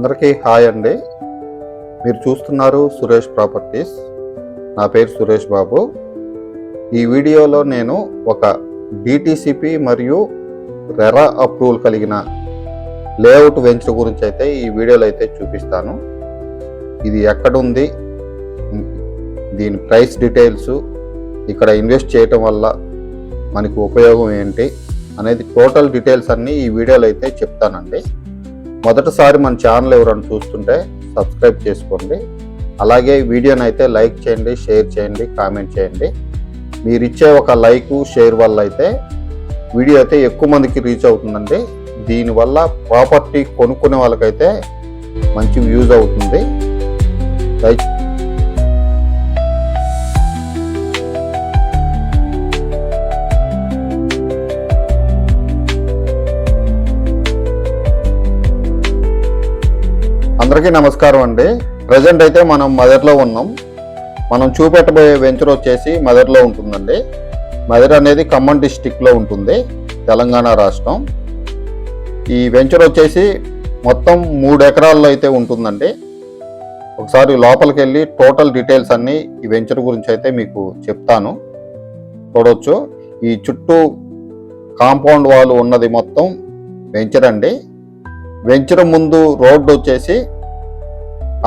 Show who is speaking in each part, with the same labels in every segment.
Speaker 1: అందరికీ హాయ్ అండి. మీరు చూస్తున్నారు సురేష్ ప్రాపర్టీస్. నా పేరు సురేష్ బాబు. ఈ వీడియోలో నేను ఒక డిటిసిపి మరియు రెరా అప్రూవల్ కలిగిన లేఅవుట్ వెంచర్ గురించి అయితే ఈ వీడియోలో అయితే చూపిస్తాను. ఇది ఎక్కడుంది? దీని ప్రైస్ డీటెయిల్స్ ఇక్కడ ఇన్వెస్ట్ చేయటం వల్ల మనకు ఉపయోగం ఏంటి? అనేది టోటల్ డీటెయిల్స్ అన్నీ ఈ వీడియోలో అయితే చెప్తానండి. మొదటిసారి మన ఛానల్ ఎవరైనా చూస్తుంటే సబ్స్క్రైబ్ చేసుకోండి. అలాగే వీడియోని అయితే లైక్ చేయండి షేర్ చేయండి కామెంట్ చేయండి. మీరు ఇచ్చే ఒక లైక్ షేర్ వల్ల అయితే వీడియో అయితే ఎక్కువ మందికి రీచ్ అవుతుందండి. దీనివల్ల ప్రాపర్టీ కొనుక్కునే వాళ్ళకైతే మంచి వ్యూజ్ అవుతుంది. లైక్ అందరికీ నమస్కారం అండి. ప్రజెంట్ అయితే మనం మదర్లో ఉన్నాం. మనం చూపెట్టబోయే వెంచర్ వచ్చేసి మదర్లో ఉంటుందండి. మదర్ అనేది ఖమ్మం డిస్టిక్లో ఉంటుంది తెలంగాణ రాష్ట్రం. ఈ వెంచర్ వచ్చేసి మొత్తం మూడు ఎకరాల్లో అయితే ఉంటుందండి. ఒకసారి లోపలికి వెళ్ళి టోటల్ డీటెయిల్స్ అన్నీ ఈ వెంచర్ గురించి అయితే మీకు చెప్తాను. చూడవచ్చు ఈ చుట్టూ కాంపౌండ్ వాల్ ఉన్నది మొత్తం వెంచర్ అండి. వెంచర్ ముందు రోడ్డు వచ్చేసి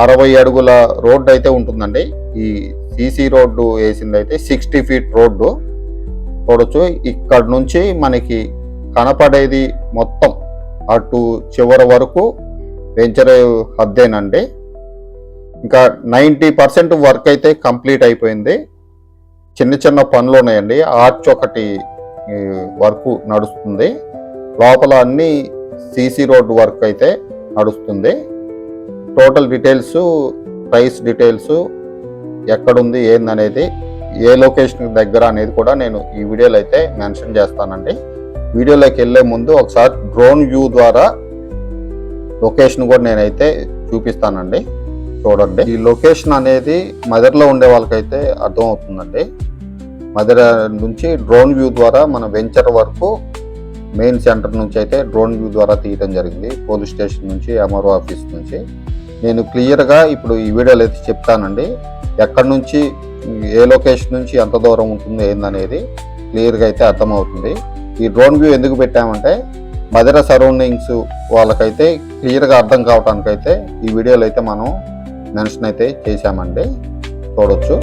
Speaker 1: అరవై అడుగుల రోడ్డు అయితే ఉంటుందండి. ఈ సీసీ రోడ్డు వేసింది అయితే సిక్స్టీ ఫీట్ రోడ్డు. చూడొచ్చు ఇక్కడ నుంచి మనకి కనపడేది మొత్తం అటు చివరి వరకు వెంచర్ హద్దేనండి. ఇంకా నైంటీ పర్సెంట్ వర్క్ అయితే కంప్లీట్ అయిపోయింది. చిన్న చిన్న పనులు ఉన్నాయండి. ఆర్చ్ ఒకటి వర్క్ నడుస్తుంది. లోపల అన్ని సీసీ రోడ్ వర్క్ అయితే నడుస్తుంది. టోటల్ డీటెయిల్స్ ప్రైస్ డీటెయిల్స్ ఎక్కడుంది ఏందనేది ఏ లొకేషన్ దగ్గర అనేది కూడా నేను ఈ వీడియోలో అయితే మెన్షన్ చేస్తానండి. వీడియోలోకి వెళ్ళే ముందు ఒకసారి డ్రోన్ వ్యూ ద్వారా లొకేషన్ కూడా నేనైతే చూపిస్తానండి. చూడండి. ఈ లొకేషన్ అనేది మదర్లో ఉండే వాళ్ళకైతే అర్థం అవుతుందండి మదర్ నుంచి డ్రోన్ వ్యూ ద్వారా మన వెంచర్ వరకు మెయిన్ సెంటర్ నుంచి అయితే డ్రోన్ వ్యూ ద్వారా తీయడం జరిగింది. పోలీస్ స్టేషన్ నుంచి ఎంఆర్ఓ ఆఫీస్ నుంచి. నేను క్లియర్గా ఇప్పుడు ఈ వీడియోలో అయితే చెప్తానండి. ఎక్కడి నుంచి ఏ లొకేషన్ నుంచి ఎంత దూరం ఉంటుంది ఏందనేది క్లియర్గా అయితే అర్థమవుతుంది. ఈ డ్రోన్ వ్యూ ఎందుకు పెట్టామంటే మధుర సరౌండింగ్స్ వాళ్ళకైతే క్లియర్గా అర్థం కావడానికైతే ఈ వీడియోలో అయితే మనం మెన్షన్ అయితే చేశామండి. చూడొచ్చు.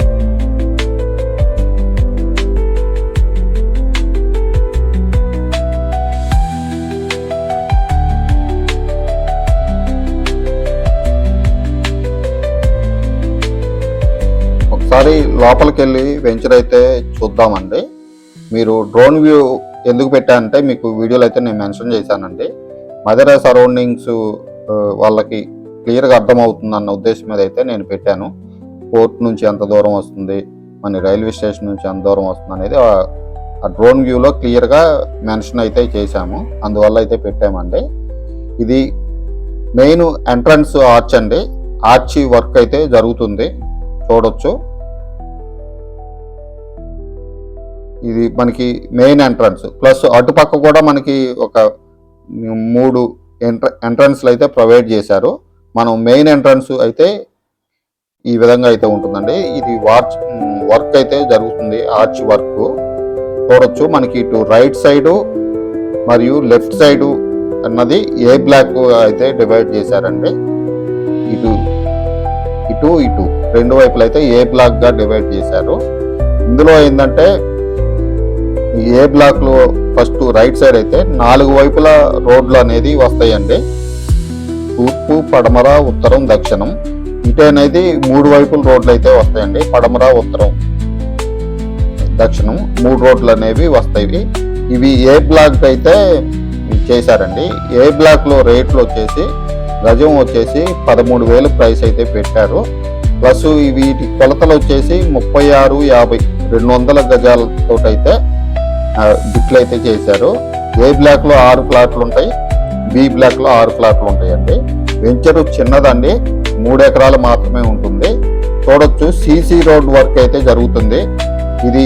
Speaker 1: ఒకసారి లోపలికి వెళ్ళి వెంచర్ అయితే చూద్దామండి. మీరు డ్రోన్ వ్యూ ఎందుకు పెట్టానంటే మీకు వీడియోలో అయితే నేను మెన్షన్ చేశానండి. మదర్ సరౌండింగ్స్ వాళ్ళకి క్లియర్గా అర్థమవుతుంది అన్న ఉద్దేశం మీద అయితే నేను పెట్టాను. పోర్ట్ నుంచి ఎంత దూరం వస్తుంది మన రైల్వే స్టేషన్ నుంచి ఎంత దూరం వస్తుంది అనేది ఆ- ఆ డ్రోన్ వ్యూలో క్లియర్గా మెన్షన్ అయితే చేశాము. అందువల్ల అయితే పెట్టామండి. ఇది మెయిన్ ఎంట్రన్స్ ఆర్చ్ అండి. ఆర్చి వర్క్ అయితే జరుగుతుంది. చూడొచ్చు. ఇది మనకి మెయిన్ ఎంట్రన్స్ ప్లస్ అటుపక్క కూడా మనకి ఒక మూడు ఎంట్ర ఎంట్రన్స్లు అయితే ప్రొవైడ్ చేశారు. మనం మెయిన్ ఎంట్రన్స్ అయితే ఈ విధంగా అయితే ఉంటుందండి. ఇది వార్చ్ వర్క్ అయితే జరుగుతుంది ఆర్చ్ వర్క్ చూడొచ్చు మనకి ఇటు రైట్ సైడు మరియు లెఫ్ట్ సైడు అన్నది ఏ బ్లాక్ అయితే డివైడ్ చేశారండి ఇటు ఇటు ఇటు. రెండు వైపులు అయితే ఏ బ్లాక్గా డివైడ్ చేశారు. ఇందులో ఏంటంటే ఏ బ్లాక్లో ఫస్ట్ రైట్ సైడ్ అయితే నాలుగు వైపుల రోడ్లు అనేది వస్తాయండి. తూర్పు పడమర ఉత్తరం దక్షిణం. ఇటు అనేది మూడు వైపుల రోడ్లు అయితే వస్తాయండి. పడమర ఉత్తరం దక్షిణం మూడు రోడ్లు అనేవి వస్తాయి. ఇవి ఏ బ్లాక్ అయితే చేశారండి ఏ బ్లాక్లో రేట్లు వచ్చేసి గజం వచ్చేసి పదమూడు వేలు ప్రైస్ అయితే పెట్టారు. ప్లస్ వీటి కొలతలు వచ్చేసి ముప్పై ఆరు యాభై రెండు వందల గజాలతో అయితే బిట్లు అయితే చేశారు. ఏ బ్లాక్లో ఆరు ప్లాట్లు ఉంటాయి? బి బ్లాక్లో ఆరు ప్లాట్లు ఉంటాయండి. వెంచర్ చిన్నదండి. మూడు ఎకరాలు మాత్రమే ఉంటుంది. చూడొచ్చు సిసి రోడ్ వర్క్ అయితే జరుగుతుంది. ఇది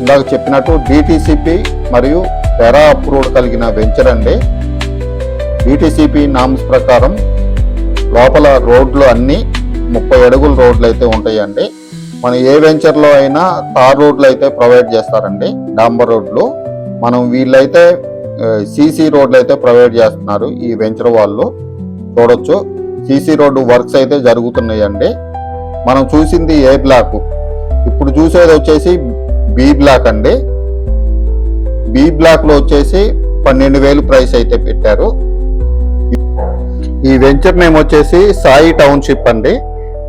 Speaker 1: ఇందాక చెప్పినట్టు డిటిసిపి మరియు టెరా అప్రూవ్డ్ కలిగిన వెంచర్ అండి. డిటిసిపి నామ్స్ ప్రకారం లోపల రోడ్లు అన్నీ ముప్పై అడుగుల రోడ్లు అయితే ఉంటాయండి. మన ఏ వెంచర్లో అయినా తార్ రోడ్లు అయితే ప్రొవైడ్ చేస్తారండి. డాంబర్ రోడ్లు. మనం వీళ్ళైతే సీసీ రోడ్లు అయితే ప్రొవైడ్ చేస్తున్నారు ఈ వెంచర్ వాళ్ళు. చూడొచ్చు. సీసీ రోడ్డు వర్క్స్ అయితే జరుగుతున్నాయండి. మనం చూసింది ఏ బ్లాక్ ఇప్పుడు చూసేది వచ్చేసి బి బ్లాక్ అండి. బి బ్లాక్లో వచ్చేసి పన్నెండు వేలు ప్రైస్ అయితే పెట్టారు. ఈ వెంచర్ నేమ్ వచ్చేసి సాయి టౌన్షిప్ అండి.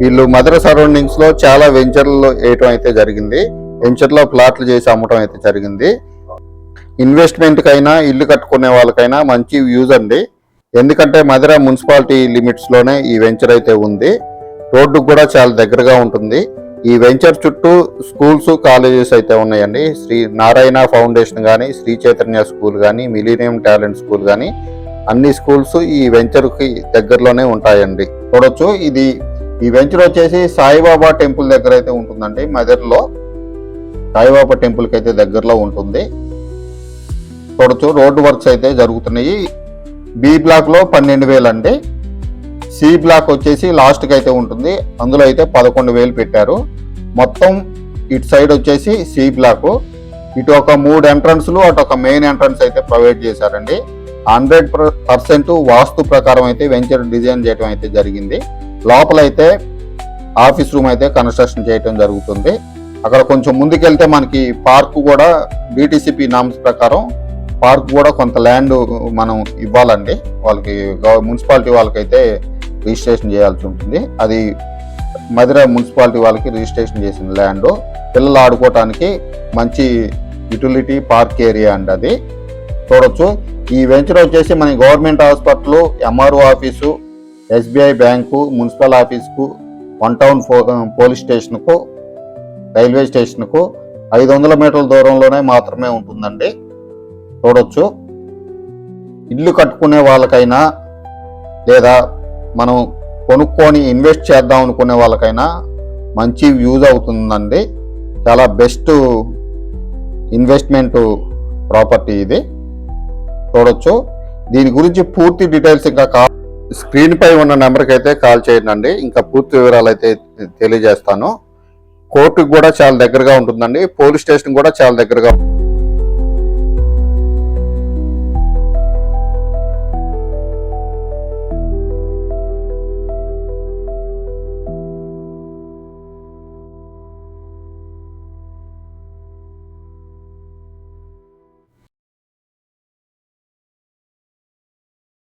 Speaker 1: వీళ్ళు మదర సరౌండింగ్స్లో చాలా వెంచర్లు వేయటం అయితే జరిగింది. వెంచర్లో ప్లాట్లు చేసి అమ్మటం అయితే జరిగింది. ఇన్వెస్ట్మెంట్కైనా ఇల్లు కట్టుకునే వాళ్ళకైనా మంచి యూజ్ అండి. ఎందుకంటే మధుర మున్సిపాలిటీ లిమిట్స్లోనే ఈ వెంచర్ అయితే ఉంది. రోడ్డు కూడా చాలా దగ్గరగా ఉంటుంది. ఈ వెంచర్ చుట్టూ స్కూల్స్ కాలేజెస్ అయితే ఉన్నాయండి. శ్రీ నారాయణ ఫౌండేషన్ కానీ శ్రీ చైతన్య స్కూల్ కానీ మిలీనియం టాలెంట్ స్కూల్ కానీ అన్ని స్కూల్స్ ఈ వెంచర్కి దగ్గరలోనే ఉంటాయండి. చూడొచ్చు ఇది ఈ వెంచర్ వచ్చేసి సాయిబాబా టెంపుల్ దగ్గర అయితే ఉంటుందండి. మెదర్లో సాయిబాబా టెంపుల్కి అయితే దగ్గరలో ఉంటుంది. చూడొచ్చు రోడ్డు వర్క్స్ అయితే జరుగుతున్నాయి. బి బ్లాక్లో పన్నెండు వేలు అండి. సి బ్లాక్ వచ్చేసి లాస్ట్కి అయితే ఉంటుంది. అందులో అయితే పదకొండు వేలు పెట్టారు. మొత్తం ఇటు సైడ్ వచ్చేసి సి బ్లాక్. ఇటు ఒక మూడు ఎంట్రన్స్లు అటు ఒక మెయిన్ ఎంట్రన్స్ అయితే ప్రొవైడ్ చేశారండి. హండ్రెడ్ పర్సెంట్ వాస్తు ప్రకారం అయితే వెంచర్ డిజైన్ చేయడం అయితే జరిగింది. లోపల అయితే ఆఫీస్ రూమ్ అయితే కన్స్ట్రక్షన్ చేయటం జరుగుతుంది. అక్కడ కొంచెం ముందుకెళ్తే మనకి పార్క్ కూడా బీటీసీపీ నామ్స్ ప్రకారం పార్క్ కూడా కొంత ల్యాండ్ మనం ఇవ్వాలండి. వాళ్ళకి మున్సిపాలిటీ వాళ్ళకైతే రిజిస్ట్రేషన్ చేయాల్సి ఉంటుంది. అది మధుర మున్సిపాలిటీ వాళ్ళకి రిజిస్ట్రేషన్ చేసిన ల్యాండ్. పిల్లలు ఆడుకోవటానికి మంచి యూటిలిటీ పార్క్ ఏరియా అండి అది. చూడొచ్చు. ఈ వెంచర్ వచ్చేసి మన government hospital MRO office SBI bank municipal ఆఫీస్కు వన్ టౌన్ ఫో- పోలీస్ స్టేషన్కు రైల్వే స్టేషన్కు ఐదు వందల మీటర్ల దూరంలోనే మాత్రమే ఉంటుందండి. చూడొచ్చు. ఇల్లు కట్టుకునే వాళ్ళకైనా లేదా మనం కొనుక్కొని ఇన్వెస్ట్ చేద్దాం అనుకునే వాళ్ళకైనా మంచి యూజ్ అవుతుందండి. చాలా బెస్ట్ ఇన్వెస్ట్మెంట్ ప్రాపర్టీ ఇది. చూడొచ్చు. దీని గురించి పూర్తి డీటెయిల్స్ ఇంకా కా స్క్రీన్ పై ఉన్న నెంబర్కి అయితే కాల్ చేయండి ఇంకా పూర్తి వివరాలు అయితే తెలియజేస్తాను. కోర్టుకు కూడా చాలా దగ్గరగా ఉంటుందండి. పోలీస్ స్టేషన్ కూడా చాలా దగ్గరగా